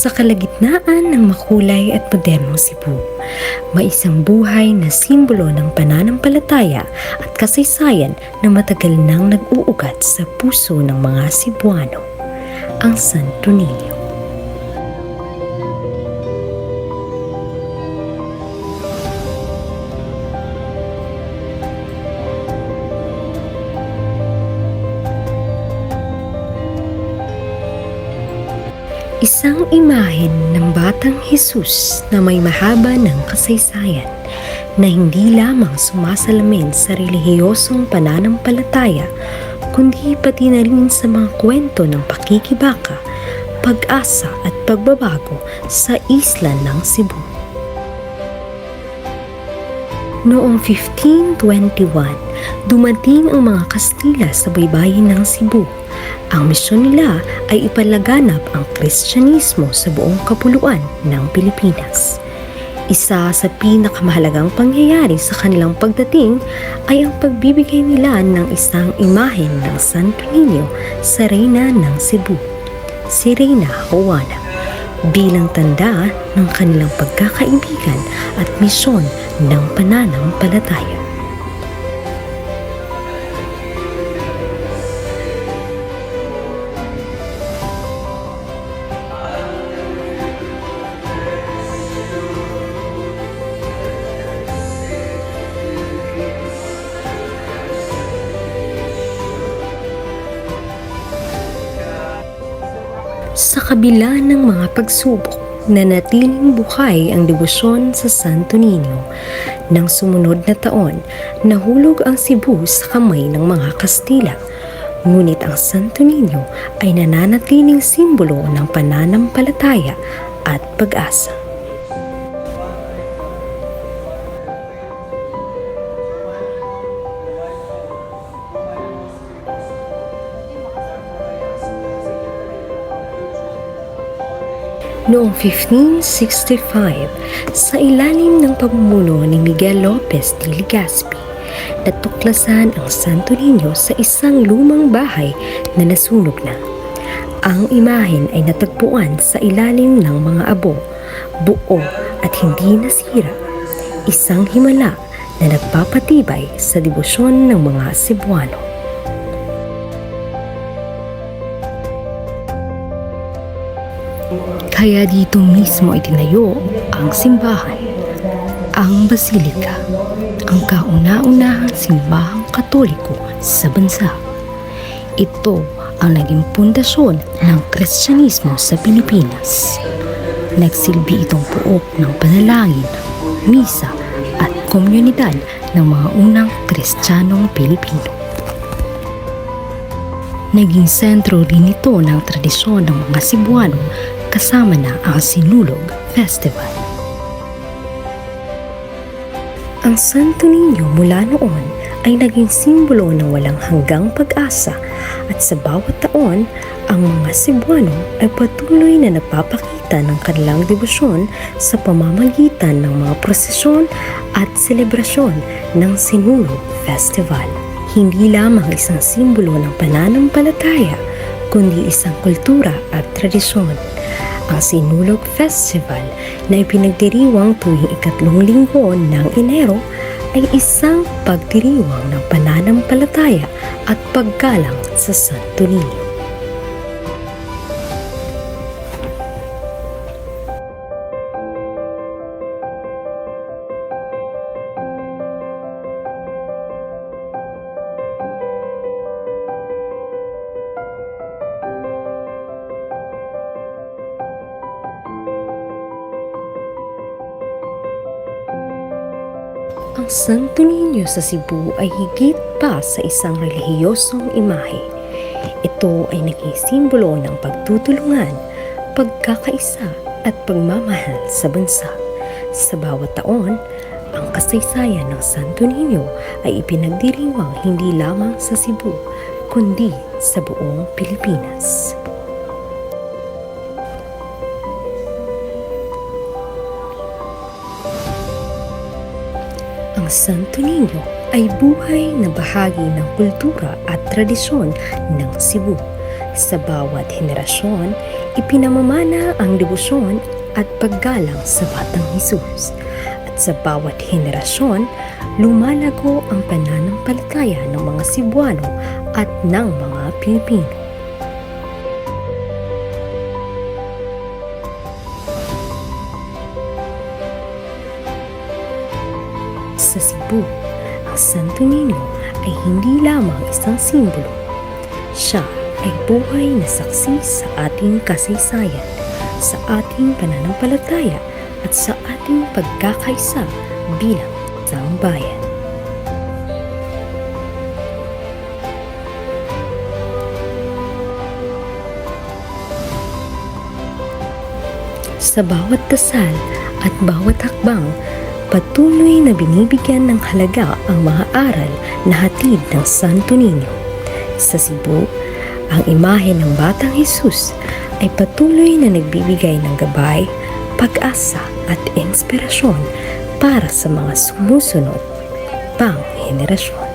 Sa kalagitnaan ng makulay at modernong Cebu, may isang buhay na simbolo ng pananampalataya at kasaysayan na matagal nang nag-uugat sa puso ng mga Cebuano, ang Santo Niño. Isang imahen ng batang Jesus na may mahaba ng kasaysayan na hindi lamang sumasalamin sa relihiyosong pananampalataya kundi pati na rin sa mga kwento ng pakikibaka, pag-asa at pagbabago sa isla ng Cebu. Noong 1521, dumating ang mga Kastila sa baybayin ng Cebu. Ang misyon nila ay ipalaganap ang Kristyanismo sa buong kapuluan ng Pilipinas. Isa sa pinakamahalagang pangyayari sa kanilang pagdating ay ang pagbibigay nila ng isang imahen ng Santo Niño sa Reyna ng Cebu, si Reyna Juana, bilang tanda ng kanilang pagkakaibigan at misyon ng pananampalataya. Kabila ng mga pagsubok, nanatiling buhay ang debosyon sa Santo Niño. Nang sumunod na taon, nahulog ang Cebu sa kamay ng mga Kastila. Ngunit ang Santo Niño ay nananatiling simbolo ng pananampalataya at pag-asa. Noong 1565, sa ilalim ng pamumuno ni Miguel Lopez de Legazpi, natuklasan ang Santo Niño sa isang lumang bahay na nasunog na. Ang imahen ay natagpuan sa ilalim ng mga abo, buo at hindi nasira. Isang himala na nagpapatibay sa debosyon ng mga Cebuano. Kaya dito mismo itinayo ang simbahan, ang basilika, ang kauna-unahang simbahang katoliko sa bansa. Ito ang naging pundasyon ng Kristyanismo sa Pilipinas. Nagsilbi itong puok ng panalangin, misa at komunidad ng mga unang Kristiyanong Pilipino. Naging sentro rin ito ng tradisyon ng mga Cebuano kasama na ang Sinulog Festival. Ang Santo Niño mula noon ay naging simbolo ng walang hanggang pag-asa at sa bawat taon, ang mga Cebuano ay patuloy na nagpapakita ng kanilang debosyon sa pamamagitan ng mga prosesyon at selebrasyon ng Sinulog Festival. Hindi lamang isang simbolo ng pananampalataya, kundi isang kultura at tradisyon. Ang Sinulog Festival na ipinagdiriwang tuwing ikatlong linggo ng Enero ay isang pagdiriwang ng pananampalataya at paggalang sa Santo Niño. Santo Niño sa Cebu ay higit pa sa isang relihiyosong imahe. Ito ay naging simbolo ng pagtutulungan, pagkakaisa at pagmamahal sa bansa. Sa bawat taon, ang kasaysayan ng Santo Niño ay ipinagdiriwang hindi lamang sa Cebu, kundi sa buong Pilipinas. Ang Santo Niño ay buhay na bahagi ng kultura at tradisyon ng Cebu. Sa bawat henerasyon, ipinamamana ang debosyon at paggalang sa Batang Hesus. At sa bawat henerasyon, lumalago ang pananampalataya ng mga Cebuano at ng mga Pilipino. Sa Cebu, ang Santo Niño ay hindi lamang isang simbolo. Siya ay buhay na saksi sa ating kasaysayan, sa ating pananampalataya at sa ating pagkakaisa bilang isang bayan. Sa bawat dasal at bawat hakbang, patuloy na binibigyan ng halaga ang mga aral na hatid ng Santo Niño. Sa Cebu, ang imahe ng Batang Jesus ay patuloy na nagbibigay ng gabay, pag-asa at inspirasyon para sa mga sumusunod pang henerasyon.